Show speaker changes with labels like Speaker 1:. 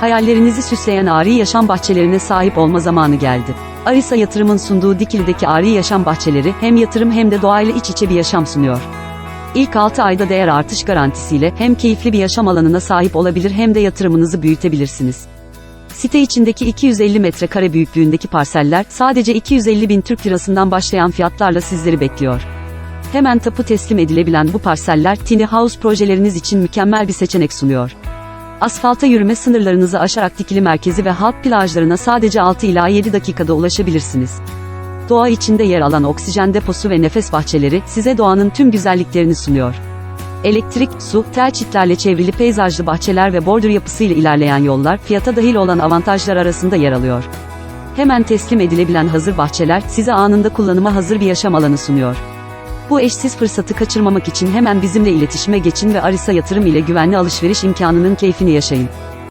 Speaker 1: Hayallerinizi süsleyen Ari Yaşam Bahçelerine sahip olma zamanı geldi. Arisa Yatırım'ın sunduğu Dikili'deki Ari Yaşam Bahçeleri hem yatırım hem de doğayla iç içe bir yaşam sunuyor. İlk 6 ayda değer artış garantisiyle hem keyifli bir yaşam alanına sahip olabilir hem de yatırımınızı büyütebilirsiniz. Site içindeki 250 metrekare büyüklüğündeki parseller sadece 250 bin Türk lirasından başlayan fiyatlarla sizleri bekliyor. Hemen tapu teslim edilebilen bu parseller tiny house projeleriniz için mükemmel bir seçenek sunuyor. Asfalta yürüme sınırlarınızı aşarak dikili merkezi ve halk plajlarına sadece 6 ila 7 dakikada ulaşabilirsiniz. Doğa içinde yer alan oksijen deposu ve nefes bahçeleri size doğanın tüm güzelliklerini sunuyor. Elektrik, su, tel çitlerle çevrili peyzajlı bahçeler ve bordür yapısıyla ilerleyen yollar fiyata dahil olan avantajlar arasında yer alıyor. Hemen teslim edilebilen hazır bahçeler size anında kullanıma hazır bir yaşam alanı sunuyor. Bu eşsiz fırsatı kaçırmamak için hemen bizimle iletişime geçin ve Arisa Yatırım ile güvenli alışveriş imkanının keyfini yaşayın.